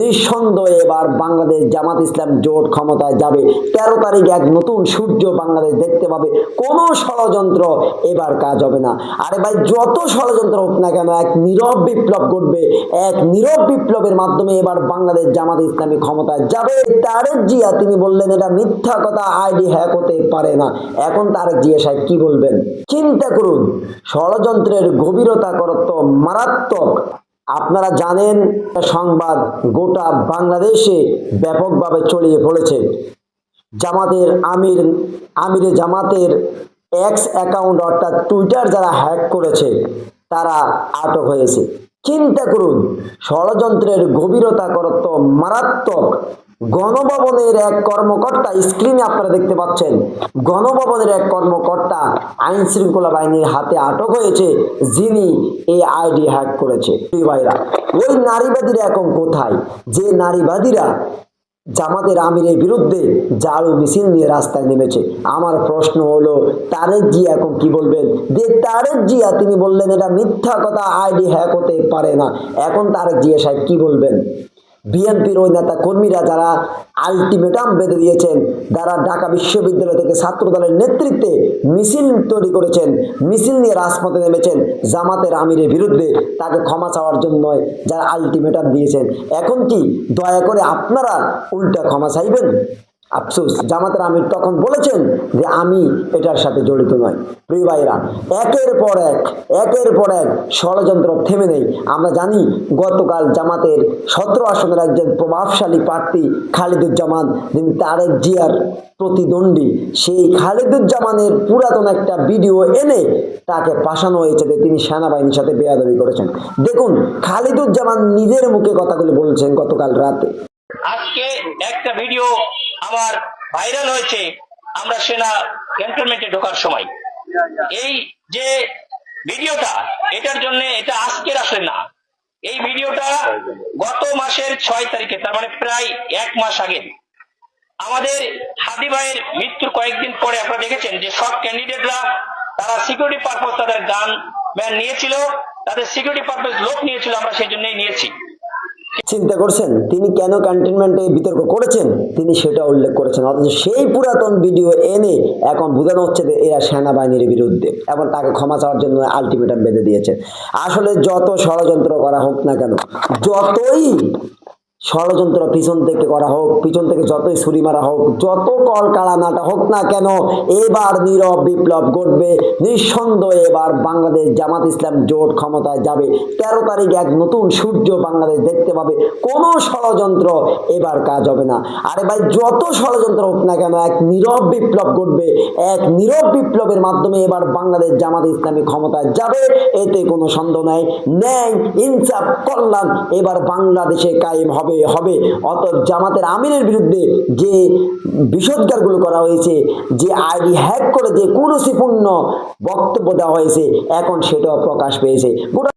নিঃসন্দেহে এবার বাংলাদেশ জামাত ইসলাম জোট ক্ষমতায় যাবে। তেরো তারিখ এক নতুন সূর্য বাংলাদেশ দেখতে পাবে। কোনো ষড়যন্ত্র এবার কাজ হবে না। আরে ভাই, যত ষড়যন্ত্র হোক না কেন, এক নীরব বিপ্লব ঘটবে। এক নীরব বিপ্লবের মাধ্যমে এবার বাংলাদেশ জামাত ইসলামী ক্ষমতায় যাবে। তারেক জিয়া, তিনি বললেন, এটা মিথ্যা কথা, আইডি হ্যাক হতে পারে না। এখন তারেক জিয়া সাহেব কি বলবেন? চিন্তা করুন, ষড়যন্ত্রের গভীরতা করত মারাত্মক। আপনারা জানেন সংবাদ গোটা বাংলাদেশে ব্যাপকভাবে ছড়িয়ে পড়েছে। জামাতের আমির, আমিরে জামাতের এক্স অ্যাকাউন্ট অর্থাৎ টুইটার যারা হ্যাক করেছে, তারা আটক হয়েছে। চিন্তা করুন, ষড়যন্ত্রের গভীরতা করত মারাত্মক। গণভবনের এক কর্মকর্তা স্ক্রিনে আপনারা দেখতে পাচ্ছেন, গণভবনের এক কর্মকর্তা আইন শৃঙ্খলা বাহিনীর হাতে আটক হয়েছে, যিনি এই আইডি হ্যাক করেছে। ওই নারীবাদীরা এখন কোথায়? যে নারীবাদীরা জামাতের আমিরের বিরুদ্ধে জারু মিছিল নিয়ে রাস্তায় নেমেছে। আমার প্রশ্ন হলো, তারেক জি এখন কি বলবেন? যে তারেক জিয়া, তিনি বললেন এটা মিথ্যা কথা, আইডি হ্যাক হতে পারে না। এখন তারেক জিয়া সাহেব কি বলবেন? বিএনপির ওই নেতা কর্মীরা যারা আলটিমেটাম বেঁধে দিয়েছেন, যারা ঢাকা বিশ্ববিদ্যালয় থেকে ছাত্র দলের নেতৃত্বে মিছিল তৈরি করেছেন, মিছিল নিয়ে রাজপথে নেমেছেন জামাতের আমিরের বিরুদ্ধে, তাকে ক্ষমা চাওয়ার জন্য যারা আলটিমেটাম দিয়েছেন। এখন কি দয়া করে আপনারা উল্টা ক্ষমা চাইবেন? আফসোস, জামাতের আমির তখন বলেছেন যে আমি এটার সাথে জড়িত নয় প্রিয় ভাইরা একের পর এক, একের পর এক ষড়যন্ত্র থেমে নেই। আমরা জানি গতকাল জামাতের সতেরো আসনের একজন প্রভাবশালী প্রার্থী খালিদুজ্জামান, যিনি তারেক জিয়ার প্রতিদ্বন্দ্বী, সেই খালিদুজ্জামানের পুরাতন একটা ভিডিও এনে তাকে পাঠানো হয়েছে যে তিনি সেনাবাহিনীর সাথে বেয়াদবি করেছেন। দেখুন, খালিদুজ্জামান নিজের মুখে কথাগুলি বলছেন গতকাল রাতে। আজকে একটা ভিডিও আমার ভাইরাল হয়েছে আমরা সেনা ক্যান্টনমেন্টে ঢোকার সময়। এই যে ভিডিওটা, এটার জন্য এটা আজকের আসলে না। এই ভিডিওটা গত মাসের ছয় তারিখে, তার মানে প্রায় এক মাস আগে। আমাদের হাদি ভাইয়ের মৃত্যুর কয়েকদিন পরে আপনারা দেখেছেন যে সব ক্যান্ডিডেটরা, তারা সিকিউরিটি পারপাস তাদের গান ম্যান নিয়েছিল, তাদের সিকিউরিটি পারপাস লোক নিয়েছিল, আমরা সেই জন্যই নিয়েছি। চিন্তা করছেন, তিনি কেন ক্যান্টনমেন্টে বিতর্ক করেছেন? তিনি সেটা উল্লেখ করেছেন। অথচ সেই পুরাতন ভিডিও এনে এখন বোঝানো হচ্ছে যে এরা সেনাবাহিনীর বিরুদ্ধে এবং তাকে ক্ষমা চাওয়ার জন্য আলটিমেটাম বেঁধে দিয়েছে। আসলে যত ষড়যন্ত্র করা হোক না কেন, যতই ষড়যন্ত্র পিছন থেকে করা হোক, পিছন থেকে যতই ছুরি মারা হোক, যত কল কাড়ানাটা হোক না কেন, এবার নীরব বিপ্লব ঘটবে। নিঃসন্দেহে এবার বাংলাদেশ জামাত ইসলাম জোট ক্ষমতায় যাবে। তেরো তারিখ এক নতুন সূর্য বাংলাদেশ দেখতে পাবে। কোনো ষড়যন্ত্র এবার কাজ হবে না। আরে ভাই, যত ষড়যন্ত্র হোক না কেন, এক নীরব বিপ্লব ঘটবে। এক নীরব বিপ্লবের মাধ্যমে এবার বাংলাদেশ জামাত ইসলামী ক্ষমতায় যাবে। এতে কোনো সন্দেহ নাই। ন্যায়, ইনসাফ, কল্যাণ এবার বাংলাদেশে কায়েম হবে। হবে হবে। অত জামাতের আমিরের বিরুদ্ধে যে বিষোদ্গারগুলো করা হয়েছে, যে আইডি হ্যাক করে যে কুরুসিপূর্ণ বক্তব্য দেওয়া হয়েছে, এখন সেটাও প্রকাশ পেয়েছে।